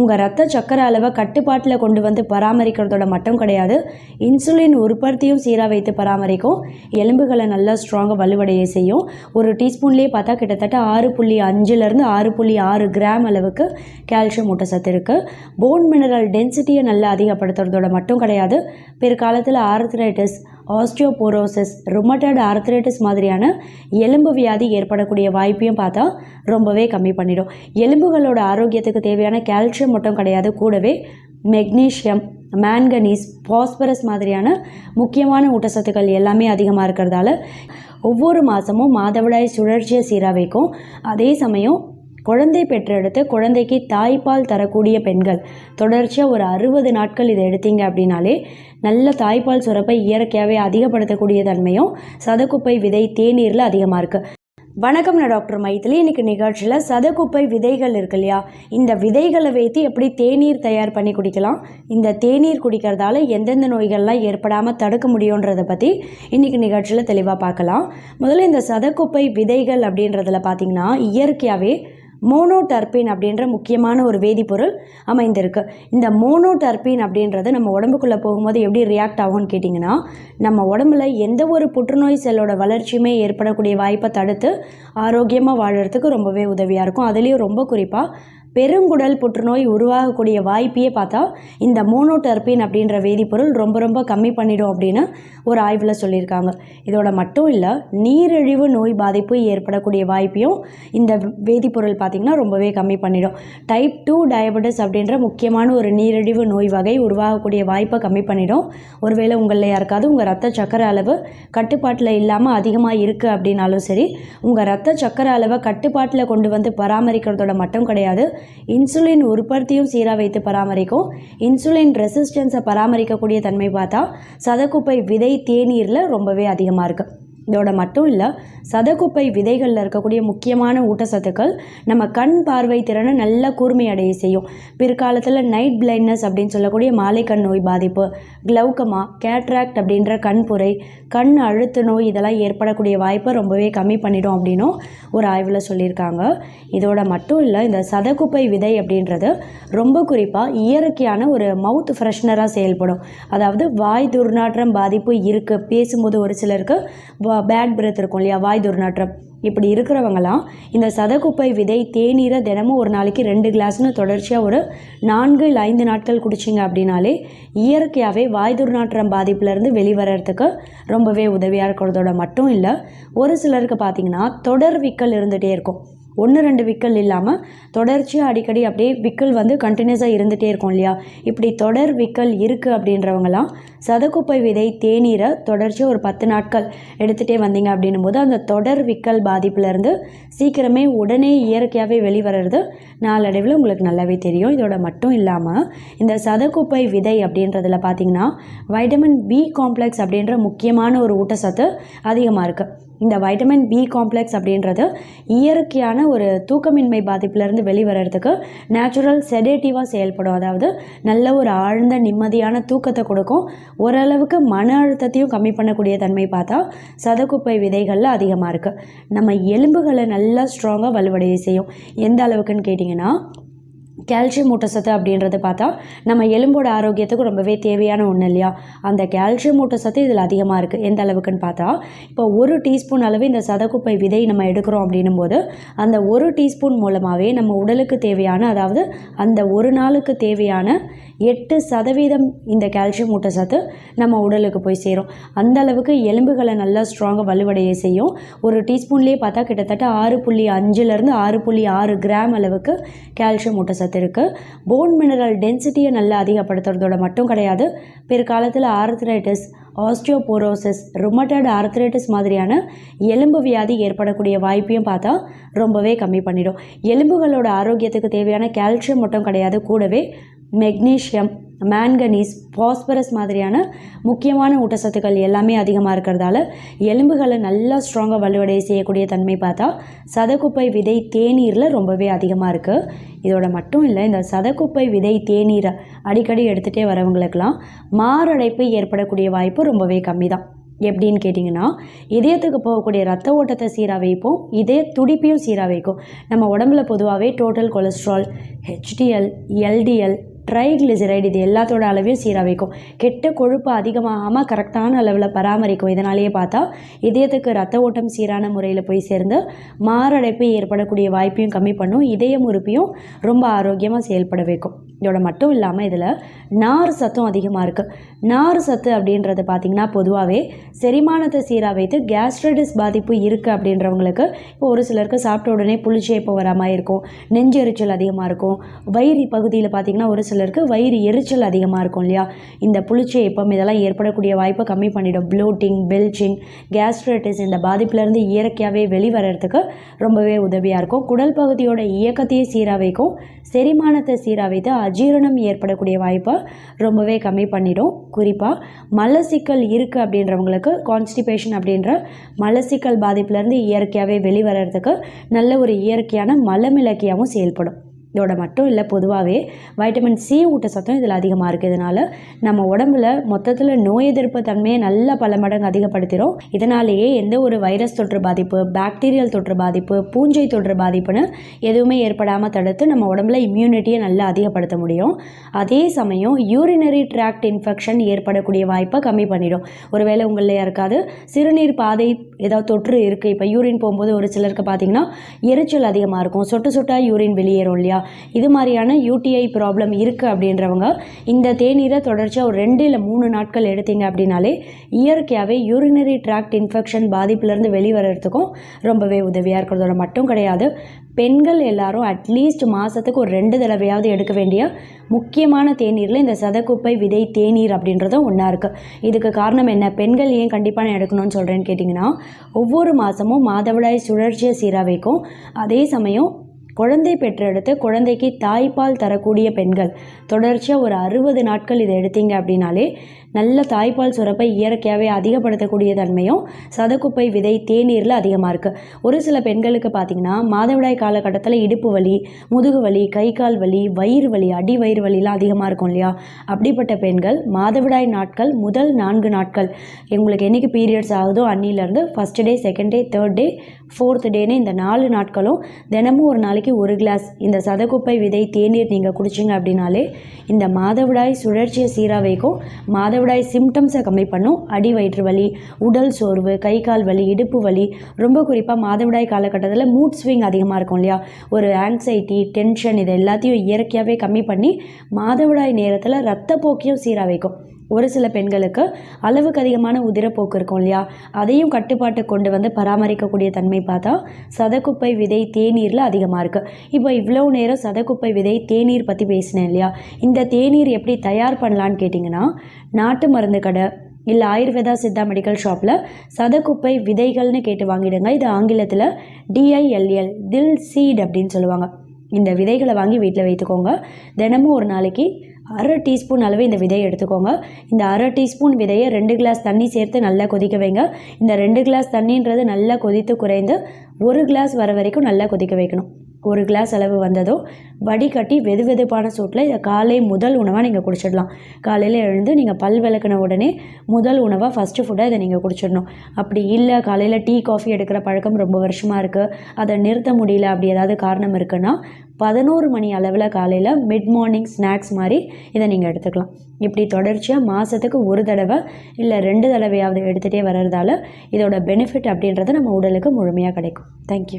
உங்கள் ரத்த சக்கர அளவை கட்டுப்பாட்டில் கொண்டு வந்து பராமரிக்கிறதோட மட்டும் கிடையாது இன்சுலின் உற்பத்தியும் சீராக வைத்து பராமரிக்கும். எலும்புகளை நல்லா ஸ்ட்ராங்காக வலுவடைய செய்யும். ஒரு டீஸ்பூன்லேயே பார்த்தா கிட்டத்தட்ட ஆறு புள்ளி அஞ்சுலேருந்து ஆறு புள்ளி ஆறு கிராம் அளவுக்கு கால்சியம் ஊட்டச்சத்து இருக்குது போன் மினரல் டென்சிட்டியை நல்லா அதிகப்படுத்துறதோட மட்டும் கிடையாது பிற்காலத்தில் ஆர்த்ரைட்டிஸ் ஆஸ்டியோபோரோசிஸ் ருமட்டட் ஆர்த்ரைட்டிஸ் மாதிரியான எலும்பு வியாதி ஏற்படக்கூடிய வாய்ப்பையும் பார்த்தா ரொம்பவே கம்மி பண்ணிடும். எலும்புகளோட ஆரோக்கியத்துக்கு தேவையான கால்சியம் மட்டும் கிடையாது. கூடவே மெக்னீஷியம் மேங்கனீஸ் பாஸ்பரஸ் மாதிரியான முக்கியமான ஊட்டச்சத்துக்கள் எல்லாமே அதிகமாக இருக்கிறதால ஒவ்வொரு மாதமும் மாதவிடாய் சுழற்சியை சீராக வைக்கும் அதே சமயம் குழந்தை பெற்றெடுத்து குழந்தைக்கு தாய்ப்பால் தரக்கூடிய பெண்கள். தொடர்ச்சியாக ஒரு அறுபது நாட்கள் இதை எடுத்தீங்க அப்படின்னாலே நல்ல தாய்ப்பால் சுரப்பை இயற்கையாகவே அதிகப்படுத்தக்கூடிய தன்மையும் சதக்குப்பை விதை தேநீரில் அதிகமாக இருக்குது வணக்கம் நான் டாக்டர் மைத்திலி இன்னைக்கு நிகழ்ச்சியில் சதக்குப்பை விதைகள் இருக்கு இல்லையா? இந்த விதைகளை வைத்து எப்படி தேநீர் தயார் பண்ணி குடிக்கலாம்? இந்த தேநீர் குடிக்கிறதால எந்தெந்த நோய்கள்லாம் ஏற்படாமல் தடுக்க முடியுன்றதை பற்றி இன்னைக்கு நிகழ்ச்சியில் தெளிவாக பார்க்கலாம். முதல்ல இந்த சதக்குப்பை விதைகள் அப்படின்றதில் பார்த்தீங்கன்னா இயற்கையாகவே மோனோடர்பின் அப்படின்ற முக்கியமான ஒரு வேதிப்பொருள் அமைந்திருக்கு. இந்த மோனோடர்பின் அப்படின்றது நம்ம உடம்புக்குள்ளே போகும்போது எப்படி ரியாக்ட் ஆகும்னு கேட்டிங்கன்னா நம்ம உடம்புல எந்த ஒரு புற்றுநோய் செல்லோட வளர்ச்சியுமே ஏற்படக்கூடிய வாய்ப்பை தடுத்து ஆரோக்கியமாக வாழறதுக்கு ரொம்பவே உதவியாக இருக்கும். அதுலேயும் ரொம்ப குறிப்பாக பெருங்குடல் புற்றுநோய் உருவாகக்கூடிய வாய்ப்பையே பார்த்தா இந்த மோனோடெர்பின் அப்படின்ற வேதிப்பொருள் ரொம்ப ரொம்ப கம்மி பண்ணிடும் அப்படின்னு ஒரு ஆய்வில் சொல்லியிருக்காங்க. இதோட மட்டும் இல்லை நீரிழிவு நோய் பாதிப்பு ஏற்படக்கூடிய வாய்ப்பையும் இந்த வேதிப்பொருள் பார்த்திங்கன்னா ரொம்பவே கம்மி பண்ணிடும். டைப் டூ டயபெட்டிஸ் அப்படின்ற முக்கியமான ஒரு நீரிழிவு நோய் வகை உருவாகக்கூடிய வாய்ப்பை கம்மி பண்ணிடும். ஒருவேளை உங்களில் யாருக்காவது உங்கள் ரத்த சக்கரை அளவு கட்டுப்பாட்டில் இல்லாமல் அதிகமாக இருக்குது அப்படின்னாலும் சரி உங்கள் ரத்த சக்கரை அளவை கட்டுப்பாட்டில் கொண்டு வந்து பராமரிக்கிறதோட மட்டும் கிடையாது இன்சுலின் உற்பத்தியும் சீராக வைத்து பராமரிக்கும். இன்சுலின் ரெசிஸ்டன்ஸை பராமரிக்கக்கூடிய தன்மை பார்த்தா சதக்குப்பை விதை தேநீரில் ரொம்பவே அதிகமாக இருக்குது இதோட மட்டும் இல்லை சதக்குப்பை விதைகளில் இருக்கக்கூடிய முக்கியமான ஊட்டச்சத்துக்கள் நம்ம கண் பார்வை திறனை நல்ல கூர்மையடைய செய்யும். பிற்காலத்தில் நைட் பிளைண்ட்னஸ் அப்படின்னு சொல்லக்கூடிய மாலை கண் நோய் பாதிப்பு க்ளவுக்கமா கேட்ராக்ட் அப்படின்ற கண்புரை கண் அழுத்து நோய் இதெல்லாம் ஏற்படக்கூடிய வாய்ப்பை ரொம்பவே கம்மி பண்ணிடும் அப்படின்னும் ஒரு ஆய்வில் சொல்லியிருக்காங்க. இதோட மட்டும் இல்லை இந்த சதக்குப்பை விதை அப்படின்றது ரொம்ப குறிப்பாக இயற்கையான ஒரு மவுத் ஃப்ரெஷ்னராக செயல்படும். அதாவது வாய் துர்நாற்றம் பாதிப்பு இருக்குது பேசும்போது ஒரு சிலருக்கு பேட் பிரெத் இருக்கும் இல்லையா வாய் துர்நாற்றம் இப்படி இருக்கிறவங்களாம் இந்த சதக்குப்பை விதை தேநீரை தினமும் ஒரு நாளைக்கு ரெண்டு கிளாஸ்னு தொடர்ச்சியாக ஒரு நான்கு இல்லை ஐந்து நாட்கள் குடிச்சிங்க அப்படின்னாலே இயற்கையாகவே வாய் துர்நாற்றம் பாதிப்புலேருந்து வெளிவரத்துக்கு ரொம்பவே உதவியாக இருக்கிறதோட மட்டும் இல்லை ஒரு சிலருக்கு பார்த்திங்கன்னா தொடர் விக்கல் இருந்துகிட்டே இருக்கும். ஒன்று ரெண்டு விக்கல் இல்லாமல் தொடர்ச்சியாக அடிக்கடி அப்படியே விக்கல் வந்து கண்டினியூஸாக இருந்துகிட்டே இருக்கும் இல்லையா? இப்படி தொடர் விக்கல் இருக்குது அப்படின்றவங்களாம் சதக்குப்பை விதை தேநீரை தொடர்ச்சியாக ஒரு பத்து நாட்கள் எடுத்துகிட்டே வந்தீங்க அப்படின்னும் போது அந்த தொடர் விக்கல் பாதிப்புலேருந்து சீக்கிரமே உடனே இயற்கையாகவே வெளிவரது நாளடைவில் உங்களுக்கு நல்லாவே தெரியும். இதோட மட்டும் இல்லாமல் இந்த சதக்குப்பை விதை அப்படின்றதுல பார்த்தீங்கன்னா வைட்டமின் பி காம்ப்ளெக்ஸ் அப்படின்ற முக்கியமான ஒரு ஊட்டச்சத்து அதிகமாக இருக்குது இந்த வைட்டமின் பி காம்ப்ளெக்ஸ் அப்படின்றது இயற்கையான ஒரு தூக்கமின்மை பாதிப்புலேருந்து வெளிவரத்துக்கு நேச்சுரல் செடேட்டிவாக செயல்படும். அதாவது நல்ல ஒரு ஆழ்ந்த நிம்மதியான தூக்கத்தை கொடுக்கும். ஓரளவுக்கு மன அழுத்தத்தையும் கம்மி பண்ணக்கூடிய தன்மை பார்த்தா சதக்குப்பை விதைகளில் அதிகமாக இருக்குது நம்ம எலும்புகளை நல்லா ஸ்ட்ராங்காக வலுவடைய செய்யும். எந்த அளவுக்குன்னு கேட்டிங்கன்னா கால்சியம் ஊட்டச்சத்து அப்படின்றது பார்த்தா நம்ம எலும்போட ஆரோக்கியத்துக்கு ரொம்பவே தேவையான ஒன்று இல்லையா? அந்த கால்சியம் ஊட்டச்சத்து இதில் அதிகமாக இருக்குது எந்த அளவுக்குன்னு பார்த்தா இப்போ ஒரு டீஸ்பூன் அளவு இந்த சதக்குப்பை விதை நம்ம எடுக்கிறோம் அப்படின்னும் போது அந்த ஒரு டீஸ்பூன் மூலமாகவே நம்ம உடலுக்கு தேவையான அதாவது அந்த ஒரு நாளுக்கு தேவையான எட்டு சதவீதம் இந்த கால்சியம் ஊட்டச்சத்து நம்ம உடலுக்கு போய் சேரும். அந்த அளவுக்கு எலும்புகளை நல்லா ஸ்ட்ராங்காக வலுவடைய செய்யும். ஒரு டீஸ்பூன்லேயே பார்த்தா கிட்டத்தட்ட ஆறு புள்ளி அஞ்சுலேருந்து ஆறு புள்ளி ஆறு கிராம் அளவுக்கு கால்சியம் ஊட்டச்சத்து இருக்குது போன் மினரல் டென்சிட்டியை நல்லா அதிகப்படுத்துறதோட மட்டும் கிடையாது. பிற்காலத்தில் ஆர்த்ரைட்டிஸ் ஆஸ்டியோபோரோசிஸ் ருமட்டட் ஆர்த்ரைட்டிஸ் மாதிரியான எலும்பு வியாதி ஏற்படக்கூடிய வாய்ப்பையும் பார்த்தா ரொம்பவே கம்மி பண்ணிடும். எலும்புகளோட ஆரோக்கியத்துக்கு தேவையான கால்சியம் மட்டும் கிடையாது. கூடவே மெக்னீஷியம் மேங்கனீஸ் பாஸ்பரஸ் மாதிரியான முக்கியமான ஊட்டச்சத்துக்கள் எல்லாமே அதிகமாக இருக்கிறதால எலும்புகளை நல்லா ஸ்ட்ராங்காக வலுவடைய செய்யக்கூடிய தன்மை பார்த்தா சதக்குப்பை விதை தேநீரில் ரொம்பவே அதிகமாக இருக்குது இதோட மட்டும் இல்லை இந்த சதக்குப்பை விதை தேநீரை அடிக்கடி எடுத்துகிட்டே வரவங்களுக்கெல்லாம் மாரடைப்பு ஏற்படக்கூடிய வாய்ப்பு ரொம்பவே கம்மி தான் எப்படின்னு கேட்டிங்கன்னா இதயத்துக்கு போகக்கூடிய ரத்த ஓட்டத்தை சீராக வைப்போம் இதய துடிப்பையும் சீராக வைக்கும். நம்ம உடம்புல பொதுவாகவே total cholesterol HDL LDL triglyceride இது எல்லாத்தோட அளவையும் சீராக வைக்கும். கெட்ட கொழுப்பு அதிகமாகாமல் கரெக்டான அளவில் பராமரிக்கும். இதனாலேயே பார்த்தா இதயத்துக்கு ரத்த ஓட்டம் சீரான முறையில் போய் சேர்ந்து மாரடைப்பு ஏற்படக்கூடிய வாய்ப்பையும் கம்மி பண்ணும். இதயம் உறுப்பையும் ரொம்ப ஆரோக்கியமாக செயல்பட வைக்கும். இதோட மட்டும் இல்லாமல் இதில் நார் சத்தும் அதிகமாக இருக்குது நார் சத்து அப்படின்றது பார்த்திங்கன்னா பொதுவாகவே செரிமானத்தை சீராக வைத்து கேஸ்ட்ரைட்டிஸ் பாதிப்பு இருக்குது அப்படின்றவங்களுக்கு இப்போ ஒரு சிலருக்கு சாப்பிட்ட உடனே புளிச்சேப்பு வர மாதிரி இருக்கும். நெஞ்செரிச்சல் அதிகமாக இருக்கும். வயிறு பகுதியில் பார்த்திங்கன்னா ஒரு சிலருக்கு வயிறு எரிச்சல் அதிகமாக இருக்கும் இல்லையா? இந்த புளிச்சேப்பம் இதெல்லாம் ஏற்படக்கூடிய வாய்ப்பை கம்மி பண்ணிடும். ப்ளோட்டிங் பெல்ச்சிங் கேஸ்ட்ரைட்டிஸ் இந்த பாதிப்புலேருந்து இயற்கையாகவே வெளிவரத்துக்கு ரொம்பவே உதவியாக இருக்கும். குடல் பகுதியோட இயக்கத்தையே சீராக வைக்கும். செரிமானத்தை சீராக வைத்து அஜீரணம் ஏற்படக்கூடிய வாய்ப்பை ரொம்பவே கம்மி பண்ணிடும். குறிப்பாக மலசிக்கல் இருக்குது அப்படின்றவங்களுக்கு கான்ஸ்டிபேஷன் அப்படின்ற மலசிக்கல் பாதிப்புலேருந்து இயற்கையாகவே வெளிவரத்துக்கு நல்ல ஒரு இயற்கையான மலமிளக்கியாகவும் செயல்படும். இதோட மட்டும் இல்லை பொதுவாகவே வைட்டமின் சி ஊட்டச்சத்தும் இதில் அதிகமாக இருக்குது இதனால் நம்ம உடம்புல மொத்தத்தில் நோய் எதிர்ப்பு தன்மையை நல்ல பல மடங்கு அதிகப்படுத்திடும் இதனாலேயே எந்த ஒரு வைரஸ் தொற்று பாதிப்பு பாக்டீரியல் தொற்று பாதிப்பு பூஞ்சை தொற்று பாதிப்புன்னு எதுவுமே ஏற்படாமல் தடுத்து நம்ம உடம்புல இம்யூனிட்டியை நல்லா அதிகப்படுத்த முடியும். அதே சமயம் யூரினரி ட்ராக்ட் இன்ஃபெக்ஷன் ஏற்படக்கூடிய வாய்ப்பை கம்மி பண்ணிடும். ஒருவேளை உங்களில் யாருக்காவது சிறுநீர் பாதை ஏதாவது தொற்று இருக்குது இப்போ யூரின் போகும்போது ஒரு சிலருக்கு பார்த்தீங்கன்னா எரிச்சல் அதிகமாக இருக்கும். சொட்டு சொட்டாக யூரின் வெளியேறும் இல்லையா? இது மாதிரியான யூடிஐ ப்ராப்ளம் இருக்குது அப்படின்றவங்க இந்த தேநீரை தொடர்ச்சியாக ஒரு ரெண்டு இல்லை மூணு நாட்கள் எடுத்தீங்க அப்படின்னாலே இயற்கையாகவே யூரினரி ட்ராக்ட் இன்ஃபெக்ஷன் பாதிப்புலேருந்து வெளிவரத்துக்கும் ரொம்பவே உதவியாக இருக்கிறதோட மட்டும் கிடையாது பெண்கள் எல்லாரும் அட்லீஸ்ட் மாதத்துக்கு ஒரு ரெண்டு தடவையாவது எடுக்க வேண்டிய முக்கியமான தேநீரில் இந்த சதக்குப்பை விதை தேநீர் அப்படின்றதும் ஒன்றா இருக்குது இதுக்கு காரணம் என்ன? பெண்கள் ஏன் கண்டிப்பாக நான் எடுக்கணும்னு சொல்கிறேன்னு கேட்டிங்கன்னா ஒவ்வொரு மாதமும் மாதவிடாய் சுழற்சியை சீராக வைக்கும் அதே சமயம் குழந்தை பெற்றெடுத்து குழந்தைக்கு தாய்ப்பால் தரக்கூடிய பெண்கள். தொடர்ச்சியாக ஒரு அறுபது நாட்கள் இதை எடுத்தீங்க அப்படின்னாலே நல்ல தாய்ப்பால் சுரப்பை இயற்கையாகவே அதிகப்படுத்தக்கூடிய தன்மையும் சதக்குப்பை விதை தேநீரில் அதிகமாக இருக்குது ஒரு சில பெண்களுக்கு பார்த்திங்கன்னா மாதவிடாய் காலகட்டத்தில் இடுப்பு வலி முதுகு வலி கை கால் வலி வயிறு வலி அடி வயிறு வலிலாம் அதிகமாக இருக்கும் இல்லையா? அப்படிப்பட்ட பெண்கள் மாதவிடாய் நாட்கள் முதல் நான்கு நாட்கள். உங்களுக்கு என்றைக்கு பீரியட்ஸ் ஆகுதோ அன்னிலேருந்து first day second day third day fourth டேன்னு இந்த நாலு நாட்களும் தினமும் ஒரு நாளைக்கு ஒரு கிளாஸ் இந்த சதக்குப்பை விதை தேநீர் நீங்கள் குடிச்சிங்க அப்படின்னாலே இந்த மாதவிடாய் சுழற்சியை சீராக வைக்கும். மாதவிடாய் சிம்டம்ஸை கம்மி பண்ணும். அடி வயிற்று வலி உடல் சோர்வு கை கால் வலி இடுப்பு வலி ரொம்ப குறிப்பாக மாதவிடாய் காலகட்டத்தில் மூட் ஸ்விங் அதிகமாக இருக்கும் இல்லையா? ஒரு ஆங்ஸைட்டி டென்ஷன் இது எல்லாத்தையும் இயற்கையாகவே கம்மி பண்ணி மாதவிடாய் நேரத்தில் ரத்தப்போக்கையும் சீராக வைக்கும். ஒரு சில பெண்களுக்கு அளவுக்கு அதிகமான உதிரப்போக்கு இருக்கும் இல்லையா? அதையும் கட்டுப்பாட்டு கொண்டு வந்து பராமரிக்கக்கூடிய தன்மை பார்த்தா சதக்குப்பை விதை தேநீரில் அதிகமாக இருக்குது இப்போ இவ்வளோ நேரம் சதக்குப்பை விதை தேநீர் பற்றி பேசினேன் இல்லையா? இந்த தேநீர் எப்படி தயார் பண்ணலான்னு கேட்டிங்கன்னா நாட்டு மருந்து கடை இல்லை ஆயுர்வேதா சித்தா மெடிக்கல் ஷாப்பில் சதக்குப்பை விதைகள்னு கேட்டு வாங்கிடுங்க. இது ஆங்கிலத்தில் டிஐஎல்எல் தில் சீட் அப்படின்னு சொல்லுவாங்க. இந்த விதைகளை வாங்கி வீட்டில் வைத்துக்கோங்க. தினமும் ஒரு நாளைக்கு அரை டீஸ்பூன் அளவு இந்த விதையை எடுத்துக்கோங்க. இந்த அரை டீஸ்பூன் விதையை ரெண்டு கிளாஸ் தண்ணி சேர்த்து நல்லா கொதிக்க வைங்க. இந்த ரெண்டு கிளாஸ் தண்ணின்றது நல்லா கொதித்து குறைந்து ஒரு கிளாஸ் வர வரைக்கும் நல்லா கொதிக்க வைக்கணும். ஒரு கிளாஸ் அளவு வந்ததோ வடிகட்டி வெது வெதுப்பான சூட்டில் இதை காலை முதல் உணவாக நீங்கள் குடிச்சிடலாம். காலையில் எழுந்து நீங்கள் பல் விளக்குன உடனே முதல் உணவாக ஃபஸ்ட்டு ஃபுட்டாக இதை நீங்கள் குடிச்சிடணும். அப்படி இல்லை காலையில் டீ காஃபி எடுக்கிற பழக்கம் ரொம்ப வருஷமாக இருக்குது அதை நிறுத்த முடியல அப்படி ஏதாவது காரணம் இருக்குன்னா பதினோரு மணி அளவில் காலையில் மிட் மார்னிங் ஸ்நாக்ஸ் மாதிரி இதை நீங்கள் எடுத்துக்கலாம். இப்படி தொடர்ச்சியாக மாதத்துக்கு ஒரு தடவை இல்லை ரெண்டு தடவையாவது எடுத்துகிட்டே வர்றதால இதோட பெனிஃபிட் அப்படின்றது நம்ம உடலுக்கு முழுமையாக கிடைக்கும். தேங்க்யூ